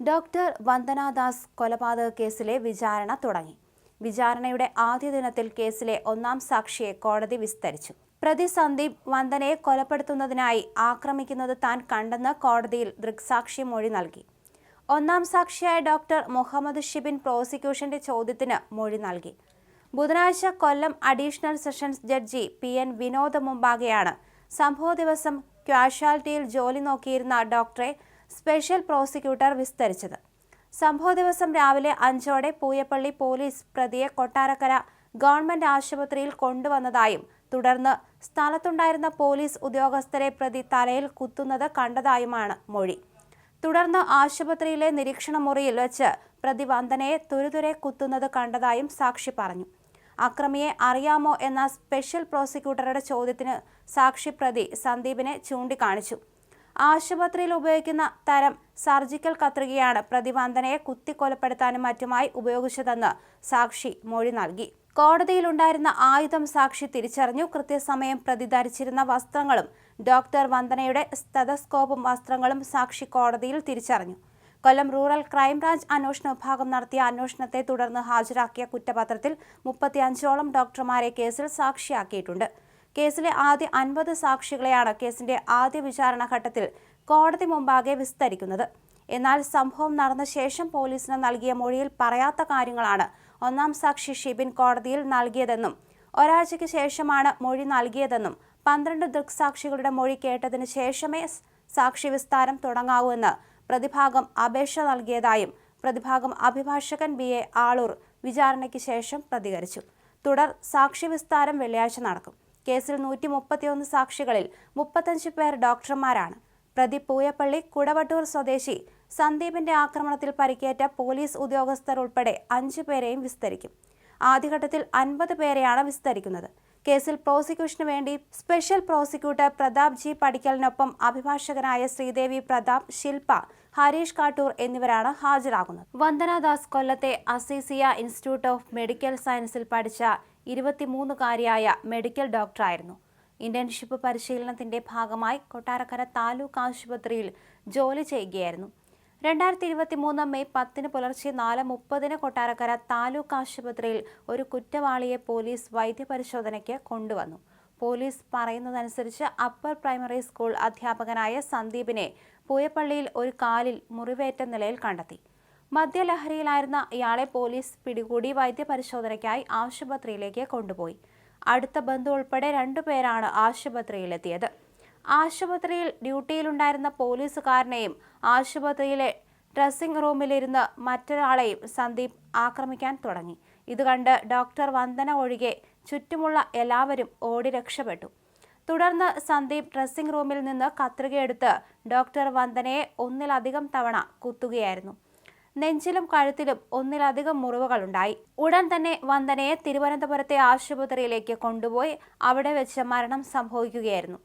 Doctor Vandana Das കൊലപാതക കേസിലെ വിചാരണ തുടങ്ങി. വിചാരണയുടെ ആദ്യ ദിനത്തിൽ കേസിലെ ഒന്നാം സാക്ഷിയെ കോടതി വിസ്തരിച്ചു. പ്രതി സന്ദീപ് വന്ദനയെ കൊലപ്പെടുത്തുന്നതിനായി ആക്രമിക്കുന്നത് താൻ കണ്ടെന്ന് കോടതിയിൽ ദൃക്സാക്ഷി മൊഴി നൽകി. ഒന്നാം സാക്ഷിയായ ഡോക്ടർ മുഹമ്മദ് ഷിബിൻ പ്രോസിക്യൂഷന്റെ ചോദ്യത്തിന് മൊഴി നൽകി. ബുധനാഴ്ച Kollam additional sessions judge P N Vinod മുമ്പാകെയാണ് സംഭവ ദിവസം ക്യാഷ്വാലിറ്റിയിൽ ജോലി നോക്കിയിരുന്ന ഡോക്ടറെ സ്പെഷ്യൽ പ്രോസിക്യൂട്ടർ വിസ്തരിച്ചത്. സംഭവ ദിവസം രാവിലെ അഞ്ചോടെ പൂയപ്പള്ളി പോലീസ് പ്രതിയെ കൊട്ടാരക്കര ഗവൺമെന്റ് ആശുപത്രിയിൽ കൊണ്ടുവന്നതായും തുടർന്ന് സ്ഥലത്തുണ്ടായിരുന്ന പോലീസ് ഉദ്യോഗസ്ഥരെ പ്രതി തലയിൽ കുത്തുന്നത് കണ്ടതായുമാണ് മൊഴി. തുടർന്ന് ആശുപത്രിയിലെ നിരീക്ഷണ മുറിയിൽ വെച്ച് പ്രതി വന്ദനയെ തുരുതുരെ കുത്തുന്നത് കണ്ടതായും സാക്ഷി പറഞ്ഞു. അക്രമിയെ അറിയാമോ എന്ന സ്പെഷ്യൽ പ്രോസിക്യൂട്ടറുടെ ചോദ്യത്തിന് സാക്ഷി പ്രതി സന്ദീപിനെ ചൂണ്ടിക്കാണിച്ചു. ആശുപത്രിയിൽ ഉപയോഗിക്കുന്ന തരം സർജിക്കൽ കത്രികയാണ് പ്രതിവന്ദനയെ കുത്തിക്കൊലപ്പെടുത്താനും മറ്റുമായി ഉപയോഗിച്ചതെന്ന് സാക്ഷി മൊഴി നൽകി. കോടതിയിലുണ്ടായിരുന്ന ആയുധം സാക്ഷി തിരിച്ചറിഞ്ഞു. കൃത്യസമയം പ്രതി ധരിച്ചിരുന്ന വസ്ത്രങ്ങളും ഡോക്ടർ വന്ദനയുടെ സ്റ്റെതസ്കോപ്പും വസ്ത്രങ്ങളും സാക്ഷി കോടതിയിൽ തിരിച്ചറിഞ്ഞു. കൊല്ലം റൂറൽ ക്രൈംബ്രാഞ്ച് അന്വേഷണ വിഭാഗം നടത്തിയ അന്വേഷണത്തെ തുടർന്ന് ഹാജരാക്കിയ കുറ്റപത്രത്തിൽ മുപ്പത്തിയഞ്ചോളം ഡോക്ടർമാരെ കേസിൽ സാക്ഷിയാക്കിയിട്ടുണ്ട്. കേസിലെ ആദ്യ അൻപത് സാക്ഷികളെയാണ് കേസിന്റെ ആദ്യ വിചാരണ ഘട്ടത്തിൽ കോടതി മുമ്പാകെ വിസ്തരിക്കുന്നത്. എന്നാൽ സംഭവം നടന്ന ശേഷം പോലീസിന് നൽകിയ മൊഴിയിൽ പറയാത്ത കാര്യങ്ങളാണ് ഒന്നാം സാക്ഷി ഷിബിൻ കോടതിയിൽ നൽകിയതെന്നും ഒരാഴ്ചയ്ക്ക് ശേഷമാണ് മൊഴി നൽകിയതെന്നും പന്ത്രണ്ട് ദൃക്സാക്ഷികളുടെ മൊഴി കേട്ടതിന് ശേഷമേ സാക്ഷി വിസ്താരം തുടങ്ങാവൂ എന്ന് പ്രതിഭാഗം അപേക്ഷ നൽകിയതായും പ്രതിഭാഗം അഭിഭാഷകൻ ബി എ ആളൂർ വിചാരണയ്ക്ക് ശേഷം പ്രതികരിച്ചു. തുടർ സാക്ഷി വിസ്താരം വെള്ളിയാഴ്ച നടക്കും. കേസിൽ നൂറ്റി മുപ്പത്തിയൊന്ന് സാക്ഷികളിൽ മുപ്പത്തഞ്ച് പേർ ഡോക്ടർമാരാണ്. പ്രതി പൂയപ്പള്ളി കുടവട്ടൂർ സ്വദേശി സന്ദീപിന്റെ ആക്രമണത്തിൽ പരിക്കേറ്റ പോലീസ് ഉദ്യോഗസ്ഥർ ഉൾപ്പെടെ അഞ്ചു പേരെയും വിസ്തരിക്കും. ആദ്യഘട്ടത്തിൽ അൻപത് പേരെയാണ് വിസ്തരിക്കുന്നത്. കേസിൽ പ്രോസിക്യൂഷന് വേണ്ടി സ്പെഷ്യൽ പ്രോസിക്യൂട്ടർ പ്രതാപ് ജി പടിക്കലിനൊപ്പം അഭിഭാഷകനായ ശ്രീദേവി പ്രതാപ് ശില്പ ഹരീഷ് കാട്ടൂർ എന്നിവരാണ് ഹാജരാകുന്നത്. വന്ദനാദാസ് കൊല്ലത്തെ അസീസിയ ഇൻസ്റ്റിറ്റ്യൂട്ട് ഓഫ് മെഡിക്കൽ സയൻസിൽ പഠിച്ച ഇരുപത്തിമൂന്നുകാരിയായ മെഡിക്കൽ ഡോക്ടറായിരുന്നു. ഇന്റേൺഷിപ്പ് പരിശീലനത്തിന്റെ ഭാഗമായി കൊട്ടാരക്കര താലൂക്ക് ആശുപത്രിയിൽ ജോലി ചെയ്യുകയായിരുന്നു. രണ്ടായിരത്തി ഇരുപത്തി മൂന്ന് മെയ് പത്തിന് പുലർച്ചെ നാല് മുപ്പതിന് കൊട്ടാരക്കര താലൂക്ക് ആശുപത്രിയിൽ ഒരു കുറ്റവാളിയെ പോലീസ് വൈദ്യപരിശോധനയ്ക്ക് കൊണ്ടുവന്നു. പോലീസ് പറയുന്നതനുസരിച്ച് അപ്പർ പ്രൈമറി സ്കൂൾ അധ്യാപകനായ സന്ദീപിനെ പൂയപ്പള്ളിയിൽ ഒരു കാലിൽ മുറിവേറ്റ നിലയിൽ കണ്ടെത്തി. മദ്യലഹരിയിലായിരുന്ന ഇയാളെ പോലീസ് പിടികൂടി വൈദ്യപരിശോധനയ്ക്കായി ആശുപത്രിയിലേക്ക് കൊണ്ടുപോയി. അടുത്ത ബന്ധു ഉൾപ്പെടെ രണ്ടുപേരാണ് ആശുപത്രിയിലെത്തിയത്. ആശുപത്രിയിൽ ഡ്യൂട്ടിയിലുണ്ടായിരുന്ന പോലീസുകാരനെയും ആശുപത്രിയിലെ ഡ്രസ്സിംഗ് റൂമിലിരുന്ന് മറ്റൊരാളെയും സന്ദീപ് ആക്രമിക്കാൻ തുടങ്ങി. ഇത് കണ്ട് ഡോക്ടർ വന്ദന ഒഴികെ ചുറ്റുമുള്ള എല്ലാവരും ഓടി രക്ഷപ്പെട്ടു. തുടർന്ന് സന്ദീപ് ഡ്രസ്സിംഗ് റൂമിൽ നിന്ന് കത്രികയെടുത്ത് ഡോക്ടർ വന്ദനയെ ഒന്നിലധികം തവണ കുത്തുകയായിരുന്നു. നെഞ്ചിലും കഴുത്തിലും ഒന്നിലധികം മുറിവുകളുണ്ടായി. ഉടൻ തന്നെ വന്ദനയെ തിരുവനന്തപുരത്തെ ആശുപത്രിയിലേക്ക് കൊണ്ടുപോയി അവിടെ വെച്ച് മരണം സംഭവിക്കുകയായിരുന്നു.